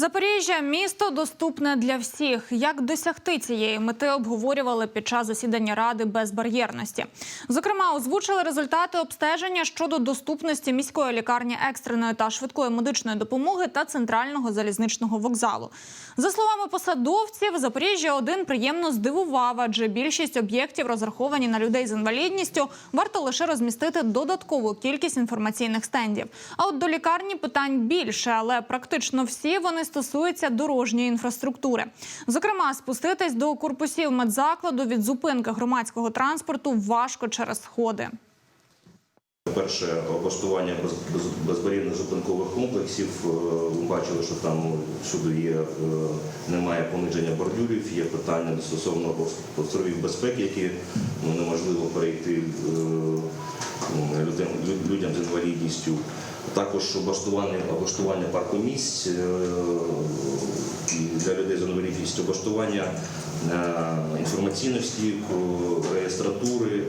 Запоріжжя місто доступне для всіх. Як досягти цієї мети обговорювали під час засідання ради безбар'єрності. Зокрема, озвучили результати обстеження щодо доступності міської лікарні екстреної та швидкої медичної допомоги та центрального залізничного вокзалу. За словами посадовців, Запоріжжя один приємно здивував, адже більшість об'єктів розраховані на людей з інвалідністю. Варто лише розмістити додаткову кількість інформаційних стендів. А от до лікарні питань більше, але практично всі вони стосуються дорожньої інфраструктури. Зокрема, спуститись до корпусів медзакладу від зупинки громадського транспорту важко через сходи. Перше облаштування без- без- безбар'єрних зупинкових комплексів. Е, Ви бачили, що там всюди є, е, немає пониження бордюрів, є питання стосовно островів безпеки, які неможливо перейти е, людям, людям з інвалідністю. Також облаштування, облаштування паркомісць е, для людей з інвалідністю, облаштування е, інформаційних стійок, е, реєстратури.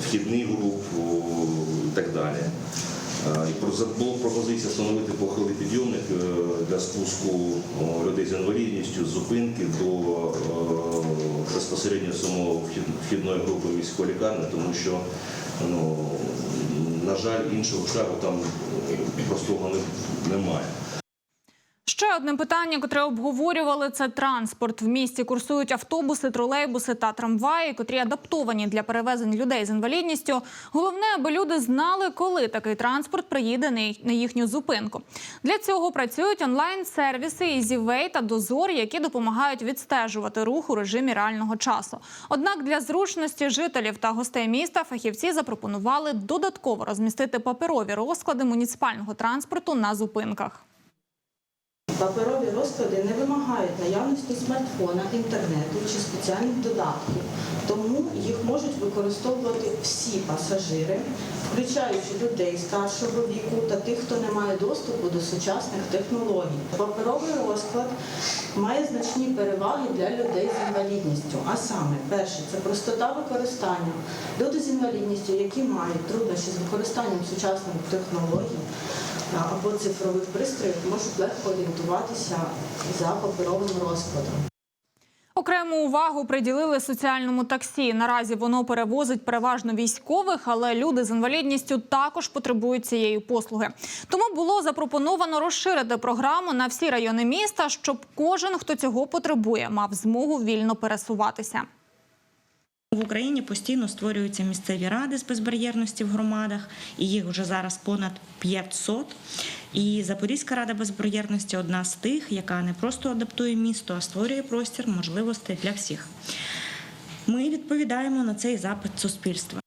вхідних груп і так далі. Була пропозиція встановити похилий підйомник для спуску людей з інвалідністю з зупинки до безпосередньо самого вхідної групи міської лікарні, тому що ну, на жаль, іншого шляху там е, простого не- немає. Ще одне питання, котре обговорювали, це транспорт. В місті курсують автобуси, тролейбуси та трамваї, котрі адаптовані для перевезень людей з інвалідністю. Головне, аби люди знали, коли такий транспорт приїде на їхню зупинку. Для цього працюють онлайн-сервіси EasyWay та Дозор, які допомагають відстежувати рух у режимі реального часу. Однак для зручності жителів та гостей міста фахівці запропонували додатково розмістити паперові розклади муніципального транспорту на зупинках. Паперові розклади не вимагають наявності смартфона, інтернету чи спеціальних додатків, тому їх можуть використовувати всі пасажири, включаючи людей старшого віку та тих, хто не має доступу до сучасних технологій. Паперовий розклад має значні переваги для людей з інвалідністю. А саме, перше, це простота використання. Люди з інвалідністю, які мають труднощі з використанням сучасних технологій, або цифрових пристроїв можуть легко орієнтуватися за паперовим розкладом. Окрему увагу приділили соціальному таксі. Наразі воно перевозить переважно військових, але люди з інвалідністю також потребують цієї послуги. Тому було запропоновано розширити програму на всі райони міста, щоб кожен, хто цього потребує, мав змогу вільно пересуватися. В Україні постійно створюються місцеві ради з безбар'єрності в громадах, і їх вже зараз понад 500. І Запорізька рада безбар'єрності одна з тих, яка не просто адаптує місто, а створює простір можливостей для всіх. Ми відповідаємо на цей запит суспільства.